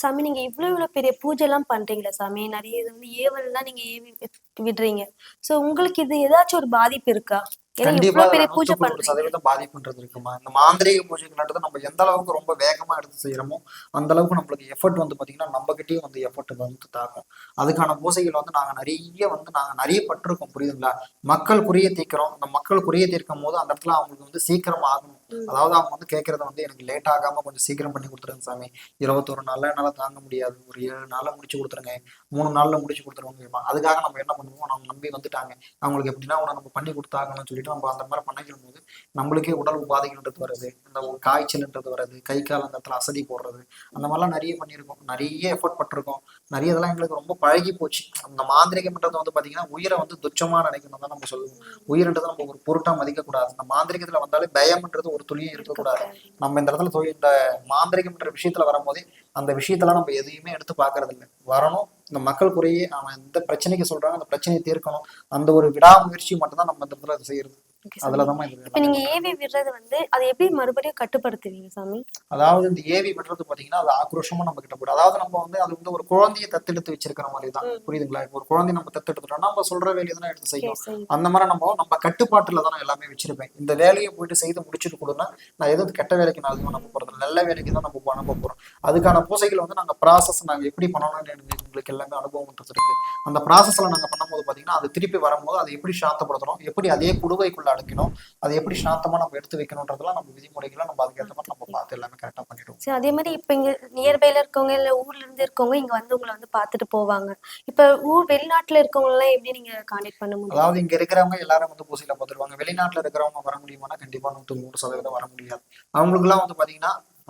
சாமி நீங்க இவ்வளவு இவ்வளவு பெரிய பூஜை எல்லாம் பண்றீங்களா சாமி? நிறைய இது வந்து ஏவல்லாம் நீங்க ஏவி விடுறீங்க. சோ உங்களுக்கு இது ஏதாச்சும் ஒரு பாதிப்பு இருக்கா? கண்டிப்பா சதவீதம் பாதிப்புன்றது இருக்குமா? இந்த மாந்திரீக பூஜைகள்ன்றது நம்ம எந்த அளவுக்கு ரொம்ப வேகமா எடுத்து செய்யறோமோ அந்த அளவுக்கு நம்மளுக்கு எஃபர்ட் வந்து பாத்தீங்கன்னா நம்ம கிட்டயும் வந்து எஃபர்ட் வந்து தாக்கும். அதுக்கான பூசைகள் வந்து நாங்க நிறைய வந்து நாங்க நிறைய பட்டிருக்கோம் புரியுதுங்களா? மக்கள் குறிய தீர்க்கிறோம். அந்த மக்கள் குறிய தீர்க்கும் போது அந்த இடத்துல அவங்களுக்கு வந்து சீக்கிரம் ஆகணும். அதாவது அவங்க வந்து கேட்கறத வந்து எனக்கு லேட் ஆகாம கொஞ்சம் சீக்கிரம் பண்ணி கொடுத்துருங்க சாமி. இருபத்தொரு நாள்ல என்னால தாங்க முடியாது. ஒரு ஏழு நாள்ல முடிச்சு கொடுத்துருங்க. மூணு நாள்ல முடிச்சு கொடுத்துருவோம் அதுக்காக நம்ம என்ன பண்ணுவோம்? நம்ம நம்பி வந்துட்டாங்க. அவங்களுக்கு எப்படின்னா உன நம்ம பண்ணி கொடுத்தாகணும்னு சொல்லிட்டு நம்ம அந்த மாதிரி பண்ணிக்கும் போது நம்மளுக்கே உடல் உபாதைகள்ன்றது வருது. இந்த ஒரு காய்ச்சல்ன்றது வருது. கை கால் அந்த இடத்துல அசதி போடுறது. அந்த மாதிரிலாம் நிறைய பண்ணியிருக்கோம். நிறைய எஃபர்ட் பட்டிருக்கோம். நிறைய இதெல்லாம் எங்களுக்கு ரொம்ப பழகி போச்சு. அந்த மாந்திரிகம்ன்றது வந்து பாத்தீங்கன்னா உயிரை வந்து துச்சமா நினைக்கணும் தான் நம்ம சொல்லுவோம். உயிர்ன்றது நம்ம ஒரு பொருட்டா மதிக்க கூடாது இந்த மாந்திரிகத்துல வந்தாலே பயம்ன்றது ஒரு துளியும் இருக்கக்கூடாது. நம்ம இந்த இடத்துல தொழில் இந்த மாந்திரிகம்ன்ற விஷயத்துல வரும்போதே அந்த விஷயத்தெல்லாம் நம்ம எதையுமே எடுத்து பார்க்கறது இல்லை வரணும் இந்த மக்கள் குறையே அவன் எந்த பிரச்சனைக்கு சொல்றாங்க அந்த பிரச்சனையை தீர்க்கணும். அந்த ஒரு விடாமுயற்சி மட்டும்தான் நம்ம இந்த இடத்துல செய்யறது. அதுலதான் இப்ப நீங்க ஏவி விடுறது வந்து அதை எப்படி மறுபடியும் கட்டுப்படுத்துவீங்க சாமி? அதாவது இந்த ஏவி விடுறது பாத்தீங்கன்னா அது ஆக்ரோஷமா நம்ம கிட்ட போடும் அதாவது நம்ம வந்து அது வந்து ஒரு குழந்தைய தத்தெடுத்து வச்சிருக்கிற மாதிரி தான் புரியுதுங்களா? இப்போ ஒரு குழந்தைய நம்ம தத்தெடுத்துட்டோம்னா நம்ம சொல்ற வேலையை தான் எடுத்து செய்யும். அந்த மாதிரி நம்ம நம்ம கட்டுப்பாட்டுல தான் எல்லாமே வச்சிருப்பேன். இந்த வேலையை போயிட்டு செய்து முடிச்சுட்டு கொடுனா நான் எதுவும் கெட்ட வேலைக்கு நான் அதுவும் நம்ம போறது. நல்ல வேலைக்கு தான் நம்ம பண்ண போறோம். அதுக்கான பூசைகள் வந்து நாங்க ப்ராசஸ் நாங்க எப்படி பண்ணணும்னு உங்களுக்கு எல்லாமே அனுபவம்ன்றது இருக்கு அந்த ப்ராசஸ்ல நாங்க பண்ணும்போது பாத்தீங்கன்னா அது திருப்பி வரும்போது அதை எப்படி சாந்தப்படுத்தணும்? எப்படி அதே குடுவைக்குள்ள அடைக்கணும் அதை எப்படி சாந்தமா நம்ம எடுத்து வைக்கணும்ன்றதெல்லாம் நம்ம விதிமுறைகளை நம்ம அதுக்கேற்ற மாதிரி நம்ம பார்த்து எல்லாமே கரெக்டா பண்ணிடுவோம். சரி அதே மாதிரி இப்ப இங்க நியர்பைல இருக்கவங்க இல்ல ஊர்ல இருந்து இருக்கவங்க இங்க வந்து உங்களை வந்து பாத்துட்டு போவாங்க. இப்ப ஊர் வெளிநாட்டுல இருக்கவங்க எல்லாம் எப்படி நீங்க கான்டாக்ட் பண்ண முடியும்? அதாவது இங்க இருக்கிறவங்க எல்லாரும் வந்து பூசையில பார்த்துருவாங்க. வெளிநாட்டுல இருக்கிறவங்க வர முடியுமானா கண்டிப்பா நூத்தி நூறு சதவீதம் வர முடியாது. அவங்களுக்கு எல்லாம் வந்து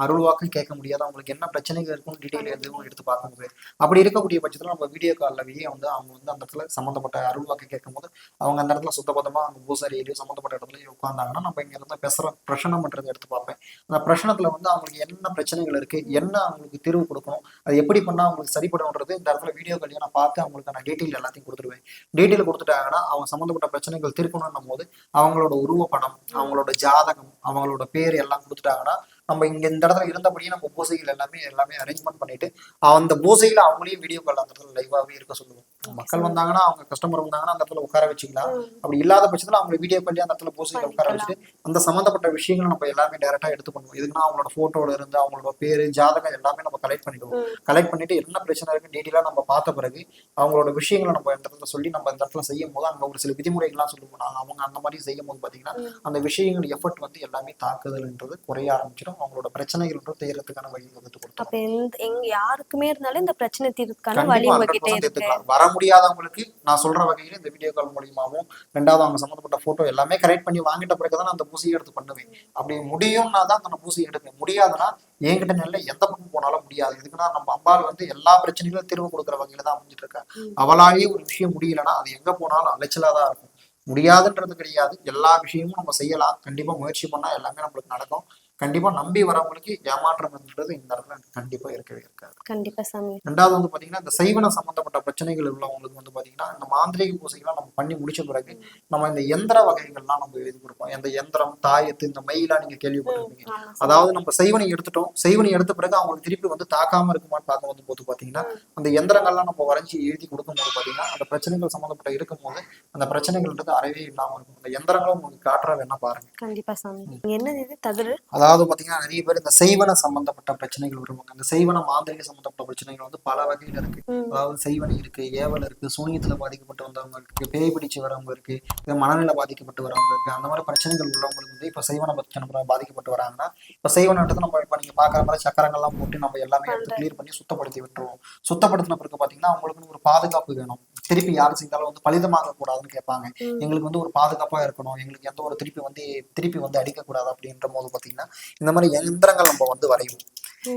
அருள்வாக்கும் கேட்க முடியாது. அவங்களுக்கு என்ன பிரச்சனைகள் இருக்குன்னு டீட்டெயில் எதுவும் எடுத்து பார்க்க முடியாது அப்படி இருக்கக்கூடிய பட்சத்துல நம்ம வீடியோ கால்லவே வந்து அவங்க வந்து அந்த இடத்துல சம்மந்தப்பட்ட அருள்வாக்கு கேட்கும் போது அவங்க அந்த இடத்துல சுத்தபத்தமா அவங்க பூசாரியிலையோ சம்மந்தப்பட்ட இடத்துல உட்காந்தாங்கன்னா நம்ம இங்க இருந்து பேசுற பிரச்சனை பண்றதை எடுத்து பார்ப்பேன். அந்த பிரச்சனத்துல வந்து அவங்களுக்கு என்ன பிரச்சனைகள் இருக்கு என்ன அவங்களுக்கு தீர்வு கொடுக்கணும் அது எப்படி பண்ணா அவங்களுக்கு சரிப்படும்ன்றது இந்த இடத்துல வீடியோ காலையும் நான் பார்த்து அவங்களுக்கு நான் டீட்டெயில் எல்லாத்தையும் கொடுத்துருவேன். டீட்டெயில் கொடுத்துட்டாங்கன்னா அவங்க சம்மந்தப்பட்ட பிரச்சனைகள் தீர்க்கணும்னும் போது அவங்களோட உருவப்படம் அவங்களோட ஜாதகம் அவங்களோட பேர் எல்லாம் கொடுத்துட்டாங்கன்னா நம்ம இங்க இந்த இடத்துல இருந்தபடியே நம்ம பூசைகள் எல்லாமே எல்லாமே அரேஞ்ச்மெண்ட் பண்ணிட்டு அந்த பூசையில அவங்களையும் வீடியோ கால் அந்த இடத்துல லைவாவே இருக்க சொல்லுவோம். மக்கள் வந்தாங்கன்னா அவங்க கஸ்டமர் வந்தாங்கன்னா அந்த இடத்துல உட்கார வச்சுக்கலாம். அப்படி இல்லாத பட்சத்துல அவங்க வீடியோ கால்லயே அந்த இடத்துல பூசையில உட்கார வச்சுட்டு அந்த சம்பந்தப்பட்ட விஷயங்களை நம்ம எல்லாமே டைரக்டா எடுத்து பண்ணுவோம் இதுக்குன்னா அவங்களோட போட்டோல இருந்து அவங்களோட பேரு ஜாதகம் எல்லாமே நம்ம கலெக்ட் பண்ணிடுவோம் கலெக்ட் பண்ணிட்டு என்ன பிரச்சனை இருக்கு டீட்டெயிலா நம்ம பார்த்த பிறகு அவங்களோட விஷயங்களை நம்ம இந்த இடத்துல சொல்லி நம்ம இந்த இடத்துல செய்யும் போது அங்க ஒரு சில விதிமுறைகள்லாம் சொல்லுவோம் அவங்க அந்த மாதிரி செய்யும் போது பாத்தீங்கன்னா அந்த விஷயங்கள் எஃபர்ட் வந்து எல்லாமே தாக்குதல்ன்றது குறைய ஆரம்பிச்சிடும். அவங்களோட பிரச்சனைகள்ன்றது தேர்றதுக்கான வழி வகுத்து கொடுத்தோம் அப்ப எந்த எங்க யாருக்குமே இருந்தாலும் இந்த பிரச்சனை தீர்க்கான வழி உங்ககிட்ட 100% இருக்கு. எடுத்துக்கலாம் வர முடியாதவங்களுக்கு நான் சொல்ற வகையில இந்த வீடியோ கால் மூலியமாவும் ரெண்டாவது அவங்க சம்மந்தப்பட்ட போட்டோ எல்லாமே கரெக்ட் பண்ணி வாங்கிட்ட பிறகுதான் நான் அந்த பூசியை எடுத்து பண்ணுவேன். அப்படி முடியும்னா தான் அந்த பூசியை எடுப்பேன். முடியாதுன்னா என்கிட்ட நல்ல எந்த பக்கம் போனாலும் முடியாது. இதுக்குன்னா நம்ம அம்பாள் வந்து எல்லா பிரச்சனைகளும் தீர்வு கொடுக்குற வகையில தான் அமைஞ்சிட்டு இருக்கா. அவளாலேயே ஒரு விஷயம் முடியலன்னா அது எங்க போனாலும் அலைச்சலா தான் இருக்கும். முடியாதுன்றது கிடையாது. எல்லா விஷயமும் நம்ம செய்யலாம். கண்டிப்பா முயற்சி பண்ணா எல்லாமே நம்மளுக்கு நடக்கும். கண்டிப்பா நம்பி வரவங்களுக்கு ஏமாற்றம்ன்றது இந்த இடத்துல கண்டிப்பா இருக்கவே இருக்காது. கண்டிப்பா சாமி. ரெண்டாவது வந்து பாத்தீங்கன்னா இந்த சைவன சம்பந்தப்பட்ட பிரச்சனைகள் உள்ளவங்களுக்கு வந்து பாத்தீங்கன்னா இந்த மாந்திரீக பூசைகள்லாம் நம்ம பண்ணி முடிச்ச பிறகு நம்ம இந்த எந்திர வகைகள்லாம் நம்ம எழுதி கொடுப்போம். இந்த எந்திரம் தாயத்து இந்த மயிலா நீங்க கேள்விப்பட்டிருப்பீங்க. அதாவது நம்ம செய்வனை எடுத்துட்டோம். செய்வனை எடுத்த பிறகு அவங்களுக்கு திருப்பி வந்து தாக்காம இருக்குமான்னு பார்க்க வந்து போது பாத்தீங்கன்னா அந்த எந்திரங்கள்லாம் நம்ம வரைஞ்சி எழுதி கொடுக்கும்போது பாத்தீங்கன்னா அந்த பிரச்சனைகள் சம்பந்தப்பட்ட இருக்கும்போது அந்த பிரச்சனைகள்ன்றது அறவே இல்லாம இருக்கும். அந்த எந்திரங்களும் உங்களுக்கு காட்டுற வேணா பாருங்க. கண்டிப்பா சாமி. என்னது இது? தகடு அதாவது பாத்தீங்கன்னா நிறைய பேர் இந்த செய்வன சம்பந்தப்பட்ட பிரச்சனைகள் வருவாங்க. அந்த செய்வன மாந்திரிக சம்பந்தப்பட்ட பிரச்சனைகள் வந்து பல வகையில இருக்கு. அதாவது செய்வனை இருக்கு ஏவல் இருக்கு சூனியத்துல பாதிக்கப்பட்டு வந்தவங்க இருக்கு பேய் பிடிச்சு வரவங்க இருக்கு மனநிலை பாதிக்கப்பட்டு வரவங்க இருக்கு அந்த மாதிரி பிரச்சனைகள் உள்ளவங்களுக்கு வந்து இப்ப செய்வன பிரச்சனை பாதிக்கப்பட்டு வராங்கன்னா இப்ப செய்வனன்றது நம்ம இப்ப நீங்க பாக்குற மாதிரி சக்கரங்கள்லாம் போட்டு நம்ம எல்லாமே எடுத்து கிளியர் பண்ணி சுத்தப்படுத்தி விட்டுருவோம். சுத்தப்படுத்தின பிறகு பாத்தீங்கன்னா அவங்களுக்கு ஒரு பாதுகாப்பு வேணும். திருப்பி யார் செய்தாலும் வந்து பலிதமாக கூடாதுன்னு கேட்பாங்க. எங்களுக்கு வந்து ஒரு பாதுகாப்பா இருக்கணும். எங்களுக்கு எந்த ஒரு திருப்பி வந்து திருப்பி வந்து அடிக்கக்கூடாது அப்படின்ற போது பாத்தீங்கன்னா இந்த மாதிரி எந்திரங்கள் நம்ம வந்து வரைவோம்.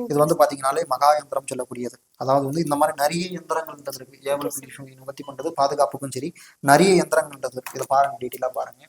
இது வந்து பாத்தீங்கன்னாலே மகா யந்திரம் சொல்லக்கூடியது. அதாவது வந்து இந்த மாதிரி நிறைய யந்திரங்கள்ன்றது இருக்கு. ஏவல் நிவர்த்தி பண்றது பாதுகாப்புக்கும் சரி நிறைய யந்திரங்கள்ன்றது இருக்கு. இதை பாருங்க டீட்டெயிலா பாருங்க.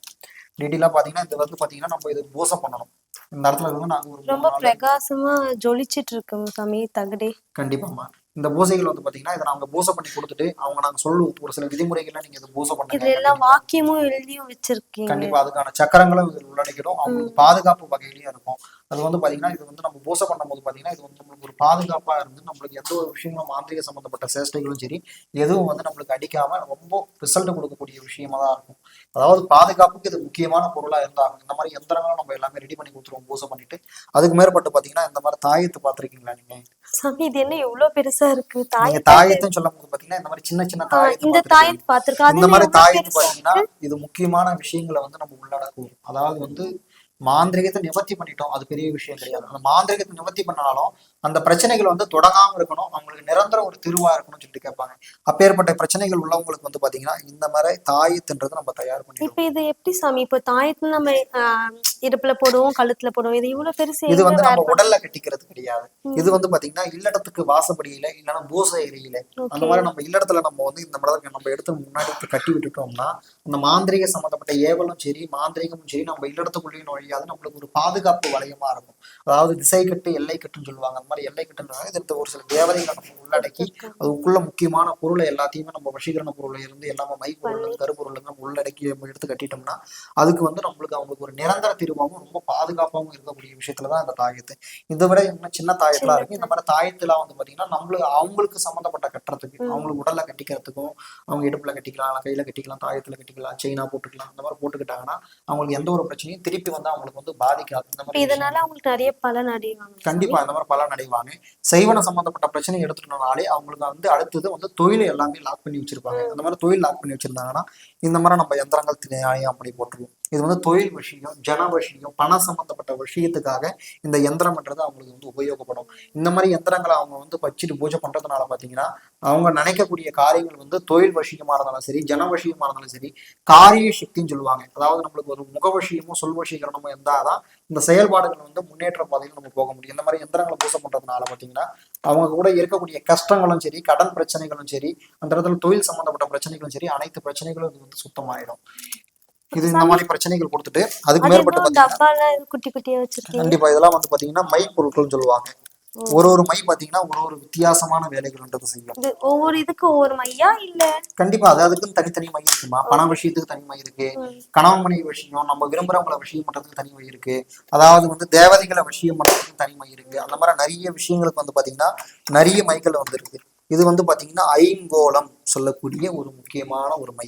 டீட்டெயிலா பாத்தீங்கன்னா இது வந்து பாத்தீங்கன்னா நம்ம இது பூசை பண்ணணும். இந்த இடத்துல இருந்து நாங்க ஒரு ரொம்ப பிரகாசமா ஜொலிச்சிட்டு இருக்கு சாமி தகடே. கண்டிப்பாம்மா. இந்த பூசைகள் வந்து பாத்தீங்கன்னா இதை நாங்க பூசை பண்ணி கொடுத்துட்டு அவங்க நாங்க சொல்லுவோம் ஒரு சில விதிமுறைகள்லாம் நீங்க இதை பூசை இதுல பண்ணுங்க எல்லாம் வாக்கியமும் எழுதியும் வச்சிருக்கீங்க. கண்டிப்பா அதுக்கான சக்கரங்களும் இதில் உள்ளடக்கிடும். அவங்களுக்கு பாதுகாப்பு வகையிலயும் இருக்கும். அது வந்து பாத்தீங்கன்னா இது வந்து நம்ம பூசை பண்ணும்போது பாத்தீங்கன்னா இது வந்து நம்மளுக்கு ஒரு பாதுகாப்பா இருந்து நம்மளுக்கு எந்த ஒரு விஷயங்களும் மாந்திரிக சம்பந்தப்பட்ட சேஷ்டைகளும் சரி எதுவும் வந்து நம்மளுக்கு அடிக்காம ரொம்ப ரிசல்ட் கொடுக்கக்கூடிய விஷயமா தான் இருக்கும். அதாவது பாதுகாப்புக்கு இது முக்கியமான பொருளா இருந்தாங்க இந்த மாதிரி எந்திரங்களும் நம்ம எல்லாமே ரெடி பண்ணி கொடுத்துருவோம் பூசை பண்ணிட்டு. அதுக்கு மேற்பட்டு பாத்தீங்கன்னா இந்த மாதிரி தாயத்து பார்த்திருக்கீங்களா நீங்க? சாமி இது என்ன இவ்வளவு பெருசா இருக்கு? தாய் தாயத்துன்னு சொல்லும் போது பாத்தீங்கன்னா இந்த மாதிரி சின்ன சின்ன தாயத்து இந்த பார்த்திருக்கீங்க. தாயத்து பாத்திருக்கா இந்த மாதிரி தாயத்து பாத்தீங்கன்னா இது முக்கியமான விஷயங்களை வந்து நம்ம உள்ளடக்கும் அதாவது வந்து மாந்திரிகத்தை நிவர்த்தி பண்ணிட்டோம். அது பெரிய விஷயம் கிடையாது. அந்த மாந்திரிகத்தை நிவர்த்தி பண்ணாலும் அந்த பிரச்சனைகள் வந்து தொடங்காம இருக்கணும். அவங்களுக்கு நிரந்தர ஒரு திருவா இருக்கணும்னு சொல்லிட்டு கேட்பாங்க. அப்பேற்பட்ட பிரச்சனைகள் உள்ளவங்களுக்கு வந்து பாத்தீங்கன்னா இந்த மாதிரி தாயத்துன்றது நம்ம தயார் பண்ணிடுவோம். இப்ப இது எப்படி சாமி? இப்ப தாயத்துல நம்ம இடுப்புல போடுவோம் கழுத்துல போடுவோம். இது இவ்வளவு பெருசு இது வந்து நம்ம பண்ண- உடல்ல கட்டிக்கிறது கிடையாது. இது வந்து பாத்தீங்கன்னா இல்லடத்துக்கு வாசப்படியில இல்லைன்னா பூசை எரியில. அந்த மாதிரி நம்ம இல்லடத்துல நம்ம வந்து இந்த மாதிரி நம்ம எடுத்து முன்னாடி கட்டி விட்டுட்டோம்னா அந்த மாந்திரிக சம்பந்தப்பட்ட ஏவலும் சரி மாந்திரிகமும் சரி நம்ம இல்லடத்துக்குள்ளேயும் நுழையாது. நம்மளுக்கு ஒரு பாதுகாப்பு வளையமா இருக்கும். அதாவது திசை கட்டு எல்லை கட்டுன்னு சொல்லுவாங்க. மாதிரி எல்லை கட்டுன்றாங்க இது ஒரு சில தேவதைகளை நம்ம உள்ளடக்கி அதுக்குள்ள முக்கியமான பொருளை எல்லாத்தையுமே நம்ம வசீகரண பொருள்ல இருந்து எல்லாமே மை பொருள் கருப்பொருள் நம்ம உள்ளடக்கி நம்ம எடுத்து கட்டிட்டோம்னா அதுக்கு வந்து நம்மளுக்கு அவங்களுக்கு ஒரு நிரந்தர தீர்வாகவும் ரொம்ப பாதுகாப்பாகவும் இருக்கக்கூடிய விஷயத்துல தான் இந்த தாயத்து. இதை விட இன்னும் சின்ன தாயத்தெல்லாம் இருக்கு. இந்த மாதிரி தாயத்துலாம் வந்து பாத்தீங்கன்னா நம்மளுக்கு அவங்களுக்கு சம்மந்தப்பட்ட கட்டுறதுக்கு அவங்களுக்கு உடல்ல கட்டிக்கிறதுக்கும் அவங்க இடுப்புல கட்டிக்கலாம் கையில கட்டிக்கலாம் தாயத்துல கட்டிக்கலாம் செயினா போட்டுக்கலாம் அந்த மாதிரி போட்டுக்கிட்டாங்கன்னா அவங்களுக்கு எந்த ஒரு பிரச்சனையும் திருப்பி வந்து அவங்களுக்கு வந்து பாதிக்காது. இந்த இப்ப மாதிரி இதனால அவங்களுக்கு நிறைய பலன் அடைவாங்க. கண்டிப்பா இந்த மாதிரி பலன் அடைவாங்க. செய்வன சம்பந்தப்பட்ட பிரச்சனை எடுத்துட்டோம்னாலே அவங்களுக்கு வந்து அடுத்தது வந்து தொழிலை எல்லாமே லாக் பண்ணி வச்சிருப்பாங்க. அந்த மாதிரி தொழில் லாக் பண்ணி வச்சிருந்தாங்கன்னா இந்த மாதிரி நம்ம எந்திரங்கள் திணையாயம் அப்படி போட்டுருவோம். இது வந்து தொழில் விஷயம் ஜன விஷயம் பண சம்பந்தப்பட்ட விஷயத்துக்காக இந்த யந்திரம்ன்றது அவங்களுக்கு வந்து உபயோகப்படும். இந்த மாதிரி எந்திரங்களை அவங்க வந்து வச்சுட்டு பூஜை பண்றதுனால பாத்தீங்கன்னா அவங்க நினைக்கக்கூடிய காரியங்கள் வந்து தொழில் வசியமா இருந்தாலும் சரி ஜன விஷயமா இருந்தாலும் சரி காரிய சக்தின்னு சொல்லுவாங்க. அதாவது நம்மளுக்கு ஒரு முக விஷயமும் சொல் வசீகரணமும் இருந்தாதான் இந்த செயல்பாடுகள் வந்து முன்னேற்ற பாதையில் நம்ம போக முடியும். இந்த மாதிரி யந்திரங்களை பூசை பண்றதுனால பாத்தீங்கன்னா அவங்க கூட இருக்கக்கூடிய கஷ்டங்களும் சரி கடன் பிரச்சனைகளும் சரி அந்த இடத்துல தொழில் சம்பந்தப்பட்ட பிரச்சனைகளும் சரி அனைத்து பிரச்சனைகளும் இது வந்து சுத்தமாயிடும். இது இந்த மாதிரி பிரச்சனைகள் கொடுத்துட்டு அதுக்கு அது மேற்பட்டு கண்டிப்பா இதெல்லாம் வந்து பாத்தீங்கன்னா மை பொருட்கள்னு சொல்லுவாங்க. ஒரு ஒரு மை பாத்தீங்கன்னா ஒரு ஒரு வித்தியாசமான வேலைகள்ன்றது செய்யும். ஒவ்வொரு இதுக்கு ஒவ்வொரு மையா இல்ல? கண்டிப்பா அது அதுக்குன்னு தனித்தனி மை இருக்குமா பண விஷயத்துக்கு தனி மை இருக்கு. கணவன் மனைவி விஷயம் நம்ம விரும்புறவங்கள விஷயம் பண்றதுக்கு தனி மை இருக்கு. அதாவது வந்து தேவதைகளை விஷயம் பண்றதுக்கு தனி மை இருக்கு. அந்த மாதிரி நிறைய விஷயங்களுக்கு வந்து பாத்தீங்கன்னா நிறைய மைகள் வந்து இருக்கு இது வந்து பாத்தீங்கன்னா ஐங்கோளம் சொல்லக்கூடிய ஒரு முக்கியமான ஒரு மை.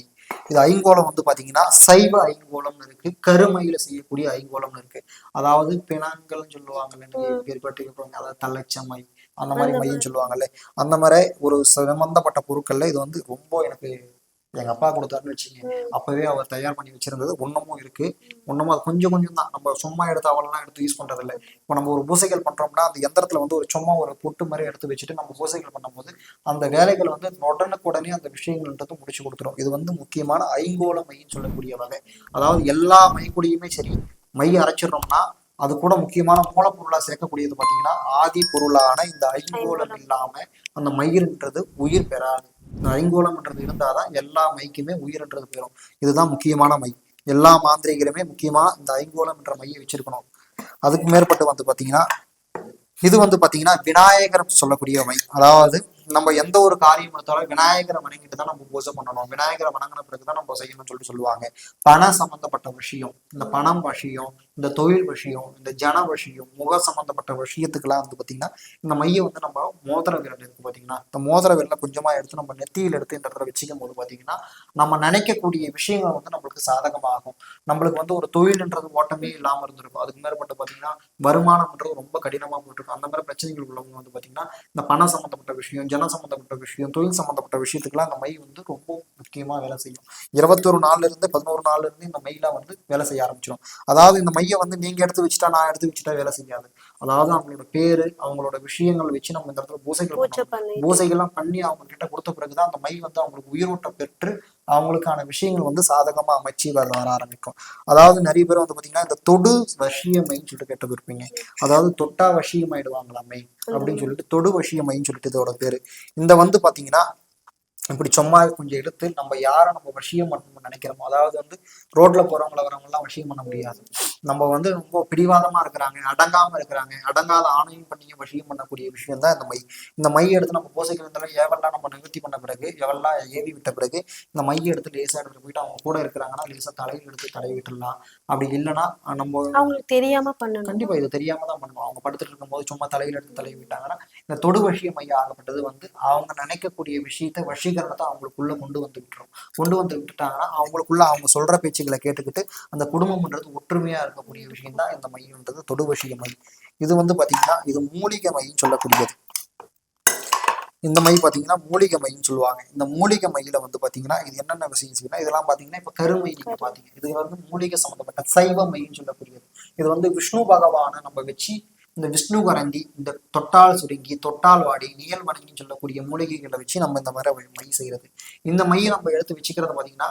இது ஐங்கோளம் வந்து பாத்தீங்கன்னா சைவ ஐங்கோளம்னு இருக்கு. கருமையில செய்யக்கூடிய ஐங்கோளம்னு இருக்கு. அதாவது பிணங்கள்னு சொல்லுவாங்கல்ல நிறைய பேர் பட்டிருப்பாங்க அதாவது தலச்சமை அந்த மாதிரி மையம் சொல்லுவாங்கல்ல. அந்த மாதிரி ஒரு சம்பந்தப்பட்ட பொருட்கள்ல இது வந்து ரொம்ப எனக்கு எங்க அப்பா கொடுத்தாருன்னு வச்சுங்க அப்பவே அவர் தயார் பண்ணி வச்சிருந்தது ஒண்ணுமும் இருக்கு. ஒண்ணுமும் அது கொஞ்சம் கொஞ்சம் தான். நம்ம சும்மா எடுத்து அவளெல்லாம் எடுத்து யூஸ் பண்றது இல்லை இப்போ நம்ம ஒரு பூசைகள் பண்றோம்னா அந்த எந்திரத்துல வந்து ஒரு சும்மா ஒரு பொட்டு மாதிரி எடுத்து வச்சுட்டு நம்ம பூசைகள் பண்ணும்போது அந்த வேலைகள் வந்து உடனுக்குடனே அந்த விஷயங்கள்ன்றது முடிச்சு கொடுத்துரும். இது வந்து முக்கியமான ஐங்கோல மைன்னு சொல்லக்கூடிய வகை. அதாவது எல்லா மைக்குடியுமே சரி மை அரைச்சிடுறோம்னா அது கூட முக்கியமான மூலப்பொருளா சேர்க்கக்கூடியது பாத்தீங்கன்னா ஆதி பொருளான இந்த ஐங்கோலம் இல்லாம அந்த மயிர்ன்றது உயிர் பெறாது. இந்த ஐங்கோலம்ன்றது இருந்தாதான் எல்லா மைக்குமே உயிர்ன்றது போயிடும் இதுதான் முக்கியமான மை. எல்லா மாந்திரிகருமே முக்கியமா இந்த ஐங்கோலம் என்ற மையை வச்சிருக்கணும். அதுக்கு மேற்பட்டு வந்து பாத்தீங்கன்னா இது வந்து பாத்தீங்கன்னா விநாயகர் சொல்லக்கூடிய மை. அதாவது நம்ம எந்த ஒரு காரியம் எடுத்தாலும் விநாயகரை வணங்கிட்டு தான் நம்ம பூஜை பண்ணணும். விநாயகரை வணங்கின பிறகுதான் நம்ம செய்யணும்னு சொல்லிட்டு சொல்லுவாங்க. பண சம்பந்தப்பட்ட விஷயம். இந்த பணம் விஷயம் இந்த தொழில் விஷயம் இந்த ஜன விஷயம் முக சம்பந்தப்பட்ட விஷயத்துக்கெல்லாம் வந்து பார்த்தீங்கன்னா இந்த மையை வந்து நம்ம மோதிர விரல் இருக்கு பார்த்தீங்கன்னா இந்த மோதிர விரலை கொஞ்சமா எடுத்து நம்ம நெத்தியில் எடுத்து இந்த இடத்துல வச்சுக்கும் போது பார்த்தீங்கன்னா நம்ம நினைக்கக்கூடிய விஷயங்கள் வந்து நம்மளுக்கு சாதகமாகும். நம்மளுக்கு வந்து ஒரு தொழில்ன்றது ஓட்டமே இல்லாமல் இருந்திருக்கும். அதுக்கு மேற்பட்டு பார்த்தீங்கன்னா வருமானம்ன்றது ரொம்ப கடினமாக போட்டிருக்கும் அந்த மாதிரி பிரச்சனைகள் உள்ளவங்க வந்து பார்த்தீங்கன்னா இந்த பணம் சம்மந்தப்பட்ட விஷயம் ஜன சம்மந்தப்பட்ட விஷயம் தொழில் சம்மந்தப்பட்ட விஷயத்துக்குலாம் அந்த மை வந்து ரொம்ப முக்கியமாக வேலை செய்யும். இருபத்தொரு நாள்லேருந்து பதினோரு நாள்ல இருந்து இந்த மைலாம் வந்து வேலை செய்ய ஆரம்பிச்சிடும் அதாவது இந்த மை மையை வந்து நீங்க எடுத்து வச்சுட்டா நான் எடுத்து வச்சுட்டா வேலை செய்யாது. அதாவது அவங்களோட பேரு அவங்களோட விஷயங்கள் வச்சு நம்ம இந்த இடத்துல பூசைகள் பூசைகள்லாம் பண்ணி அவங்க கிட்ட கொடுத்த பிறகுதான் அந்த மை வந்து அவங்களுக்கு உயிரோட்டம் பெற்று அவங்களுக்கான விஷயங்கள் வந்து சாதகமா அமைச்சு வர வர ஆரம்பிக்கும். அதாவது நிறைய பேர் வந்து பாத்தீங்கன்னா இந்த தொடு வசியமைன்னு சொல்லிட்டு கேட்டு இருப்பீங்க அதாவது தொட்டா வசியமாயிடுவாங்களாமே அப்படின்னு சொல்லிட்டு தொடு வசியமைன்னு சொல்லிட்டு இதோட பேரு. இந்த வந்து பாத்தீங்கன்னா இப்படி சும்மா கொஞ்சம் எடுத்து நம்ம யாரை நம்ம வசியம் பண்ணணும்னு நினைக்கிறோமோ அதாவது வந்து ரோட்ல போறவங்கள வரவங்க எல்லாம் வசியம் பண்ண முடியாது. நம்ம வந்து ரொம்ப பிடிவாதமா இருக்கிறாங்க அடங்காம இருக்கிறாங்க அடங்காத ஆணையும் பண்ணி வசியம் பண்ணக்கூடிய விஷயம் தான் இந்த மை. இந்த மையை எடுத்து நம்ம பூசைக்கிறதுல ஏவெல்லாம் நம்ம நிவர்த்தி பண்ண பிறகு எவெல்லாம் ஏவி விட்ட பிறகு இந்த மையை எடுத்து லேசா எடுத்துட்டு போயிட்டு அவங்க கூட இருக்கிறாங்கன்னா லேசா தலையில் எடுத்து தடவி விட்டுடலாம். அப்படி இல்லைன்னா நம்ம அவங்களுக்கு தெரியாம பண்ணணும். கண்டிப்பா இது தெரியாம தான் பண்ணுவோம் அவங்க படுத்துட்டு இருக்கும்போது சும்மா தலையில எடுத்து தடவி விட்டாங்கன்னா இந்த தொடு வசிய மையம் ஆகப்பட்டது வந்து அவங்க நினைக்கக்கூடிய விஷயத்த சுத்திகரணத்தை அவங்களுக்குள்ள கொண்டு வந்து விட்டுரும். கொண்டு வந்து விட்டுட்டாங்கன்னா அவங்களுக்குள்ள அவங்க சொல்ற பேச்சுகளை கேட்டுக்கிட்டு அந்த குடும்பம்ன்றது ஒற்றுமையா இருக்கக்கூடிய விஷயம் தான் இந்த மையம்ன்றது தொடுவசிய மை. இது வந்து பாத்தீங்கன்னா இது மூலிகை மைன்னு சொல்லக்கூடியது. இந்த மை பாத்தீங்கன்னா மூலிகை மைன்னு சொல்லுவாங்க. இந்த மூலிகை மையில வந்து பாத்தீங்கன்னா இது என்னென்ன விஷயம் செய்யணும் இதெல்லாம் பாத்தீங்கன்னா இப்ப கருமை நீங்க பாத்தீங்க. இது வந்து மூலிகை சம்பந்தப்பட்ட சைவ மைன்னு சொல்லக்கூடியது. இது வந்து விஷ்ணு பகவானை நம்ம வச்சு இந்த விஷ்ணு கரண்டி இந்த தொட்டால் சுருங்கி தொட்டால் வாடி நியல் மடங்கின்னு சொல்லக்கூடிய மூலிகைகளை வச்சு நம்ம இந்த மாதிரி மை செய்யறது. இந்த மையை நம்ம எடுத்து வச்சுக்கிறது பார்த்தீங்கன்னா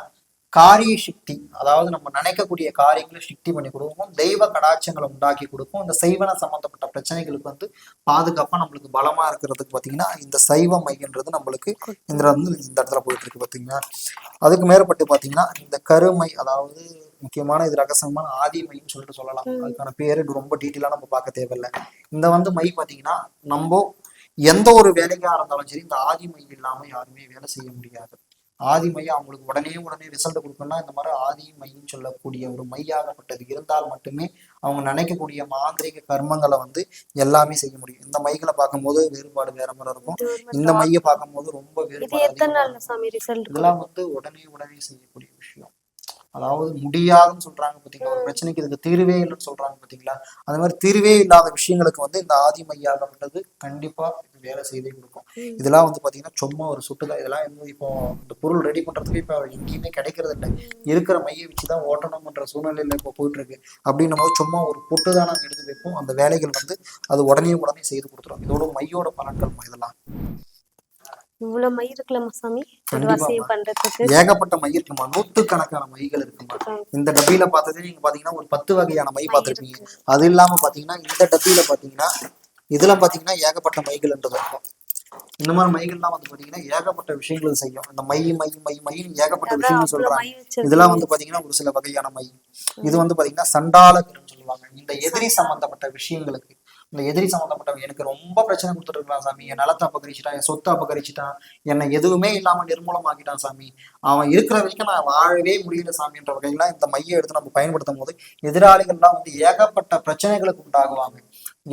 காரிய சக்தி அதாவது நம்ம நினைக்கக்கூடிய காரியங்களை சக்தி பண்ணி கொடுக்கும் தெய்வ கடாட்சங்களை உண்டாக்கி கொடுக்கும். இந்த சைவன சம்பந்தப்பட்ட பிரச்சனைகளுக்கு வந்து பாதுகாப்பா நம்மளுக்கு பலமா இருக்கிறதுக்கு பாத்தீங்கன்னா இந்த சைவ மையன்றது நம்மளுக்கு இந்த வந்து இந்த இடத்துல போயிட்டு இருக்கு பாத்தீங்கன்னா அதுக்கு மேற்பட்டு பாத்தீங்கன்னா இந்த கருமை அதாவது முக்கியமான இது ரகசியமான ஆதி மைன்னு சொல்லிட்டு சொல்லலாம். அதுக்கான பேரு ரொம்ப டீட்டெயிலா நம்ம பார்க்க தேவையில்லை. இந்த வந்து மை பாத்தீங்கன்னா நம்ம எந்த ஒரு வேலைக்கா இருந்தாலும் சரி இந்த ஆதி மை இல்லாம யாருமே வேலை செய்ய முடியாது. ஆதி மை அவங்களுக்கு உடனே உடனே ரிசல்ட் கொடுக்கணும்னா இந்த மாதிரி ஆதி மைன்னு சொல்லக்கூடிய ஒரு மையாகப்பட்டது இருந்தால் மட்டுமே அவங்க நினைக்கக்கூடிய மாந்திரிக கர்மங்களை வந்து எல்லாமே செய்ய முடியும். இந்த மைகளை பார்க்கும்போது வேறுபாடு வேற மாதிரி இருக்கும். இந்த மைய பார்க்கும்போது ரொம்ப வேறுபாடு இதெல்லாம் வந்து உடனே உடனே செய்யக்கூடிய விஷயம். அதாவது முடியாதுன்னு சொல்றாங்க பாத்தீங்களா? ஒரு பிரச்சனைக்கு இதுக்கு தீர்வே இல்லைன்னு சொல்றாங்க பாத்தீங்களா? அந்த மாதிரி தீர்வே இல்லாத விஷயங்களுக்கு வந்து இந்த ஆதி மையாகப்பட்டது கண்டிப்பா வேலை செய்தே கொடுக்கும். இதெல்லாம் வந்து பாத்தீங்கன்னா சும்மா ஒரு சுட்டுதான் இதெல்லாம் வந்து இப்போ இந்த பொருள் ரெடி பண்றதுக்கு இப்ப எங்கேயுமே கிடைக்கிறது இல்லை. இருக்கிற மையை வச்சுதான் ஓட்டணும்ன்ற சூழ்நிலையில இப்போ போயிட்டு இருக்கு அப்படின்னும் போது சும்மா ஒரு பொட்டு தான் நாங்க எடுத்து வைப்போம். அந்த வேலைகள் வந்து அது உடனே உடனே செய்து கொடுத்துரும். இதோட மையோட பலன்கள் இதெல்லாம். இவ்வளவு மை இருக்குல்லம்மா சாமி? பண்றதுக்கு? ஏகப்பட்ட மை இருக்குமா? நூத்துக்கணக்கான மைகள் இருக்குமா? இந்த டப்பியில பார்த்ததே நீங்க பாத்தீங்கன்னா ஒரு பத்து வகையான மை பார்த்திருப்பீங்க. அது இல்லாம பாத்தீங்கன்னா இந்த டப்பியில பாத்தீங்கன்னா இதுல பாத்தீங்கன்னா ஏகப்பட்ட மைகள்ன்றது இருக்கும் இந்த மாதிரி மைகள்லாம் வந்து பாத்தீங்கன்னா ஏகப்பட்ட விஷயங்கள் செய்யும். இந்த மை மை மை மைன்னு ஏகப்பட்ட விஷயங்கள் சொல்றாங்க. மை. இதெல்லாம் வந்து பாத்தீங்கன்னா ஒரு சில வகையான மை இது வந்து பாத்தீங்கன்னா சண்டாளகரம் சொல்லுவாங்க. இந்த எதிரி சம்பந்தப்பட்ட விஷயங்களுக்கு இந்த எதிரி சம்மந்தப்பட்டவங்க எனக்கு ரொம்ப பிரச்சனை கொடுத்துட்டு இருக்கலாம் சாமி. என் நிலத்தை அபகரிச்சிட்டான் என் சொத்தை அபகரிச்சிட்டான் என்னை எதுவுமே இல்லாம நிர்மூலமாக்கிட்டான் சாமி. அவன் இருக்கிற வரைக்கும் நான் வாழவே முடியல சாமின்ற வகையில இந்த மையை எடுத்து நம்ம பயன்படுத்தும் போது எதிராளிகள்லாம் வந்து ஏகப்பட்ட பிரச்சனைகளுக்கு உண்டாகுவாங்க.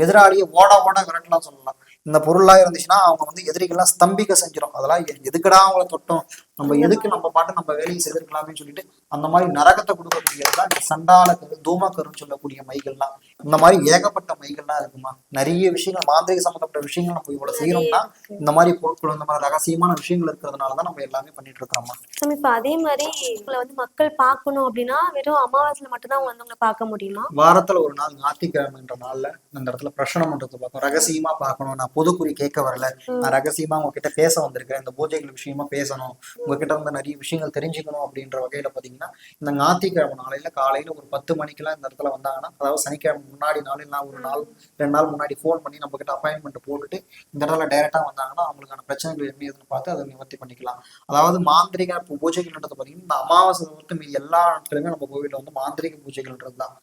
எதிராளியை ஓட ஓட விரட்டலாம் சொல்லலாம். இந்த பொருளா இருந்துச்சுன்னா அவங்க வந்து எதிரிகள்லாம் ஸ்தம்பிக்க செஞ்சிடும் அதெல்லாம் எதுக்குடா அவங்கள தொட்டோம்? நம்ம எதுக்கு நம்ம பாட்டு நம்ம வேலையை செய்திருக்கலாமே சொல்லிட்டு அந்த மாதிரி நரகத்தை கொடுக்கக்கூடியதுதான் இந்த சண்டால கரு தூமக்கருன்னு சொல்லக்கூடிய மைகள்லாம். இந்த மாதிரி ஏகப்பட்ட மைகள் மைகள்லாம் இருக்குமா? நிறைய விஷயங்கள் மாந்திரிக சம்பந்தப்பட்ட விஷயங்கள் நம்ம இவ்வளவு செய்யறோம்னா இந்த மாதிரி பொருட்கள் இந்த மாதிரி ரகசியமான விஷயங்கள் இருக்கிறதுனால தான் நம்ம எல்லாமே பண்ணிட்டு இருக்கிறோமா? இப்ப அதே மாதிரி உங்களை வந்து மக்கள் பார்க்கணும் அப்படின்னா வெறும் அமாவாசையில மட்டும்தான் அவங்க வந்து உங்களை பார்க்க முடியுமா? வாரத்துல ஒரு நாள் ஞாயிற்றுக்கிழமைன்ற நாள்ல அந்த இடத்துல பிரசனம் பண்றது பார்க்கணும். ரகசியமா பார்க்கணும். நான் பொதுக்குறி கேட்க வரல. நான் ரகசியமா உங்ககிட்ட பேச வந்திருக்கேன் இந்த பூஜைகள் விஷயமா பேசணும். உங்ககிட்ட வந்து நிறைய விஷயங்கள் தெரிஞ்சுக்கணும் அப்படின்ற வகையில பாத்தீங்கன்னா இந்த ஞாயிற்றுக்கிழமை நாளையில காலையில ஒரு பத்து மணிக்கெல்லாம் இந்த இடத்துல வந்தாங்கன்னா அதாவது சனிக்கிழமை முன்னாடி நாள் நான் ஒரு நாள் ரெண்டு நாள் முன்னாடி ஃபோன் பண்ணி நம்ம கிட்ட அப்பாயின்மெண்ட் போட்டுட்டு இந்த இடத்துல டைரக்டா வந்தாங்கன்னா அவங்களுக்கான பிரச்சனைகள் என்ன ஏதுன்னு பார்த்து அதை நிவர்த்தி பண்ணிக்கலாம். அதாவது மாந்திரிக பூஜைகள்ன்றது பாத்தீங்கன்னா இந்த அமாவாசை தவிர்த்து மீதி எல்லா நாட்களுமே நம்ம கோவில்ல வந்து மாந்திரிக பூஜைகள்ன்றது தான்.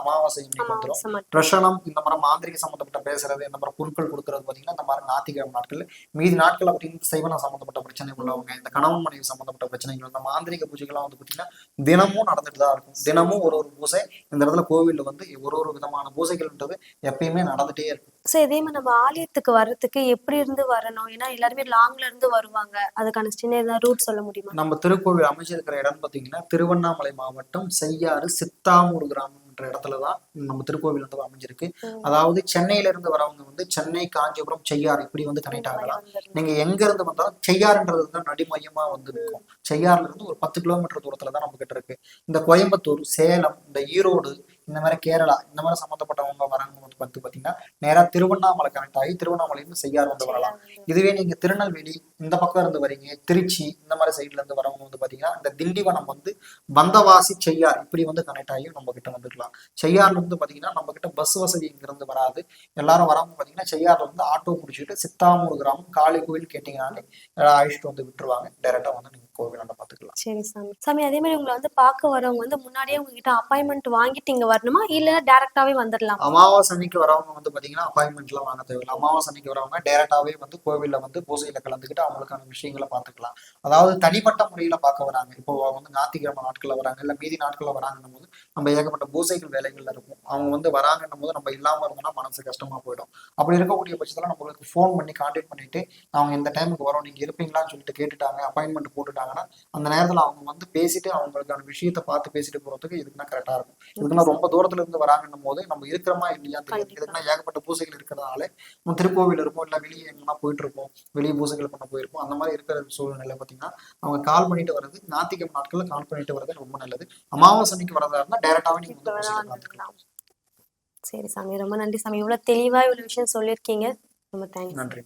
அமாவாசை இன்னைக்கு வந்துடும் அமாவாசை மட்டும். பிரசனம் இந்த மாதிரி மாந்திரிக சம்பந்தப்பட்ட பேசுறது இந்த மாதிரி பொருட்கள் கொடுக்கறது பாத்தீங்கன்னா இந்த மாதிரி ஞாயிற்றுக்கிழமை நாட்கள் மீதி நாட்கள் அப்படின்னு சைவன சம்பந்தப்பட்ட பிரச்சனை உள்ளவங்க இந்த கணவன் மனைவி சம்பந்தப்பட்ட பிரச்சனைகள் இந்த மாந்திரிக பூஜைகள்லாம் வந்து பாத்தீங்கன்னா தினமும் நடந்துட்டு தான் இருக்கும். தினமும் ஒரு ஒரு பூஜை இந்த இடத்துல கோவில்ல வந்து ஒரு ஒரு விதமான பூஜைகள்ன்றது எப்பயுமே நடந்துட்டே இருக்கும். சோ இதே மாதிரி நம்ம ஆலயத்துக்கு வர்றதுக்கு எப்படி இருந்து வரணும்? ஏன்னா எல்லாருமே லாங்ல இருந்து வருவாங்க. அதுக்கான சின்ன ரூட் சொல்ல முடியுமா? நம்ம திருக்கோவில் அமைஞ்சிருக்கிற இடம் பாத்தீங்கன்னா திருவண்ணாமலை மாவட்டம் செய்யாறு சித்தாமூர் கிராமம்ன்ற இடத்துல தான் நம்ம திருக்கோவில் வந்து அமைஞ்சிருக்கு. அதாவது சென்னையில இருந்து வரவங்க வந்து சென்னை காஞ்சிபுரம் செய்யாறு இப்படி வந்து கனெக்ட் ஆகலாம். நீங்க எங்க இருந்து வந்தாலும் செய்யாறுன்றது தான் நடிமையமா வந்து இருக்கும் செய்யாறுல இருந்து ஒரு பத்து கிலோமீட்டர் தூரத்துல தான் நம்ம கிட்ட இருக்கு. இந்த கோயம்புத்தூர் சேலம் இந்த ஈரோடு இந்த மாதிரி கேரளா இந்த மாதிரி சம்மந்தப்பட்டவங்க வராங்க. வந்து பார்த்தீங்கன்னா நேரா திருவண்ணாமலை கனெக்ட் ஆகி திருவண்ணாமலையிலிருந்து செய்யார் வந்து வரலாம். இதுவே நீங்க திருநெல்வேலி இந்த பக்கம் இருந்து வரீங்க திருச்சி இந்த மாதிரி சைட்ல இருந்து வரவங்க வந்து பாத்தீங்கன்னா இந்த திண்டிவனம் வந்து பந்தவாசி செய்யார் இப்படி வந்து கனெக்ட் ஆகி நம்ம கிட்ட வந்துக்கலாம். செய்யார்ல இருந்து பாத்தீங்கன்னா நம்ம கிட்ட பஸ் வசதி இங்கிருந்து வராது. எல்லாரும் வரவங்க பாத்தீங்கன்னா செய்யார்ல இருந்து ஆட்டோ முடிச்சுட்டு சித்தாமூர் கிராமம் காளி கோவில் கேட்டீங்கன்னாலே அஹ் அழைச்சிட்டு வந்து விட்டுருவாங்க. டைரக்டா வந்து நீங்க கோவில் பாத்துக்கலாம். சரி சாமி. சாமி அதே மாதிரி உங்களை வந்து பார்க்க வரவங்க வந்து முன்னாடியே உங்ககிட்ட அப்பாயின்மெண்ட் வாங்கிட்டு இங்க வரணுமா இல்ல டைரக்டாவே வந்துடலாம் அமாவாசை அன்னைக்கு வரவங்க வந்து பாத்தீங்கன்னா அப்பாயின்மெண்ட்லாம் வாங்க தேவையில்லை. அமாவாசை அன்னைக்கு வரவங்க டேரக்டாவே வந்து கோவில்ல வந்து பூஜையில கலந்துக்கிட்டு அவங்களுக்கான விஷயங்களை பாத்துக்கலாம் அதாவது தனிப்பட்ட முறையில பார்க்க வராங்க. இப்போ வந்து ஞாயிற்றுக்கிழமை நாட்கள்ல வராங்க இல்ல மீதி நாட்கள்ல வராங்கன்னும் போது நம்ம ஏகப்பட்ட பூஜைகள் வேலைகள்ல இருக்கும். அவங்க வந்து வராங்கன்னும் போது நம்ம இல்லாம இருந்தோம்னா மனசு கஷ்டமா போயிடும். அப்படி இருக்கக்கூடிய பட்சத்துல நம்மளுக்கு ஃபோன் பண்ணி கான்டாக்ட் பண்ணிட்டு அவங்க இந்த டைமுக்கு வரோம் நீங்க இருப்பீங்களான்னு சொல்லிட்டு கேட்டுட்டாங்க அப்பாயின்மெண்ட் போட்டுட்டாங்கன்னா அந்த நேரத்துல அவங்க வந்து பேசிட்டு அவங்களுக்கான விஷயத்த பார்த்து பேசிட்டு போறதுக்கு இதுக்குன்னா கரெக்டா இருக்கும். இதுக்குன்னா ரொம்ப தூரத்துல இருந்து வராங்கன்னும் போது நம்ம இருக்கிறோமா இல்லையா? தெரியாது. ஏகப்பட்ட பூசைகள் இருக்கிறதுனால நம்ம திருக்கோவில் இருப்போம் இல்ல வெளியே எங்கன்னா போயிட்டு இருப்போம் வெளியே பூசைகள் பண்ண போயிருப்போம். அந்த மாதிரி இருக்கிற சூழ்நிலை பாத்தீங்கன்னா அவங்க கால் பண்ணிட்டு வர்றது ஞாயிற்றுக்கிழமை நாட்கள்ல கால் பண்ணிட்டு வர்றது ரொம்ப நல்லது. அமாவாசை அன்னைக்கு வரதா இருந்தா டைரக்டாவே நீங்க வந்து பார்த்துக்கலாம். சரி சாமி ரொம்ப நன்றி சாமி. இவ்வளவு தெளிவா இவ்வளவு விஷயம் சொல்லியிருக்கீங்க. ரொம்ப தேங்க்ஸ் நன்றி.